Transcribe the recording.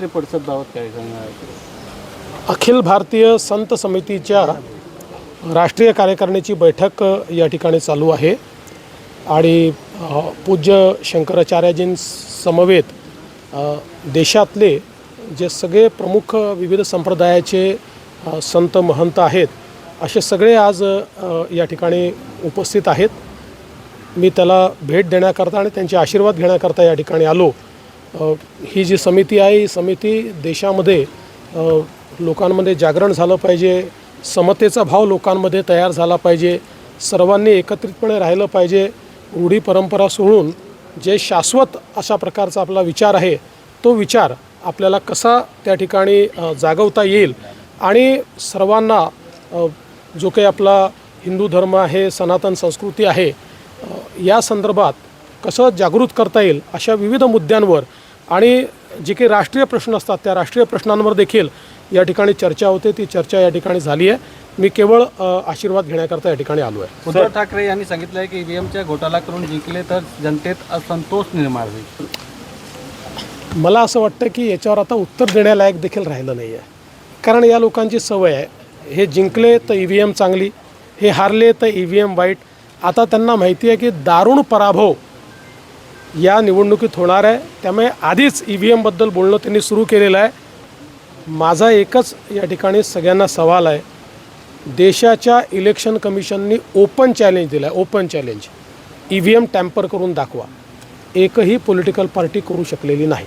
काय सांगणार अखिल भारतीय संत समितीच्या राष्ट्रीय कार्यकारिणीची बैठक या ठिकाणी चालू आहे. आणि पूज्य शंकराचार्यजींसमवेत देशातले जे सगळे प्रमुख विविध संप्रदायाचे संत महंत आहेत असे सगळे आज या ठिकाणी उपस्थित आहेत. मी त्याला भेट देण्याकरता आणि त्यांचे आशीर्वाद घेण्याकरता या ठिकाणी आलो. ही जी समिती आहे ही समिती देशामध्ये लोकांमध्ये जागरण झालं पाहिजे समतेचा भाव लोकांमध्ये तयार झाला पाहिजे सर्वांनी एकत्रितपणे राहिलं पाहिजे रूढी परंपरा सोडून जे शाश्वत अशा प्रकारचा आपला विचार आहे तो विचार आपल्याला कसा त्या ठिकाणी जागवता येईल? आणि सर्वांना जो काही आपला हिंदू धर्म आहे सनातन संस्कृती आहे या संदर्भात कसं जागृत करता येईल अशा विविध मुद्द्यांवर आणि जे काही राष्ट्रीय प्रश्न असतात त्या राष्ट्रीय प्रश्नांवर देखील या ठिकाणी चर्चा होते. ती चर्चा या ठिकाणी झाली आहे. मी केवळ आशीर्वाद घेण्याकरता या ठिकाणी आलो आहे. उद्धव ठाकरे यांनी सांगितलं आहे की ईव्हीएमच्या घोटाळा करून जिंकले तर जनतेत असंतोष निर्माण होईल. मला असं वाटतं की याच्यावर आता उत्तर देण्यालायक देखील राहिलं नाही आहे कारण या लोकांची सवय आहे. हे जिंकले तर ई व्ही एम चांगली हे हारले तर ई व्ही एम वाईट. आता त्यांना माहिती आहे की दारुण पराभव या निवडणुकीत होणार आहे. त्यामुळे आधीच ई व्ही एमबद्दल बोलणं त्यांनी सुरू केलेलं आहे. माझा एकच या ठिकाणी सगळ्यांना सवाल आहे. देशाच्या इलेक्शन कमिशननी ओपन चॅलेंज दिला आहे open challenge E V M tamper करून दाखवा. एकही पॉलिटिकल पार्टी करू शकलेली नाही.